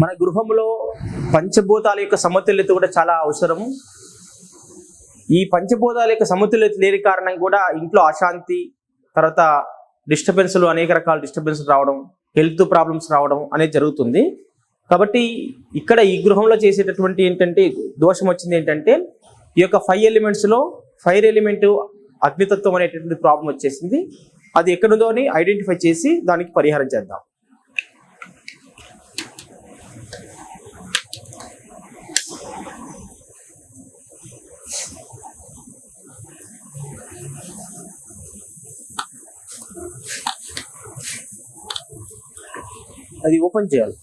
మన గృహంలో పంచభూతాల యొక్క సమతుల్యత కూడా చాలా అవసరం ఈ పంచభూతాల యొక్క సమతుల్యత లేని కారణం కూడా ఇంట్లో అశాంతి తర్వాత డిస్టర్బెన్స్లు అనేక రకాల డిస్టర్బెన్స్ రావడం హెల్త్ ప్రాబ్లమ్స్ రావడం అనేది జరుగుతుంది. కాబట్టి ఇక్కడ ఈ గృహంలో చేసేటటువంటి ఏంటంటే దోషం వచ్చింది ఏంటంటే ఈ యొక్క ఫైవ్ ఎలిమెంట్స్లో ఫైర్ ఎలిమెంట్ అగ్నితత్వం అనేటటువంటి ప్రాబ్లం వచ్చేసింది. అది ఎక్కడుందో అని ఐడెంటిఫై చేసి దానికి పరిహారం చేద్దాం. అది ఓపెన్ చేయాలి.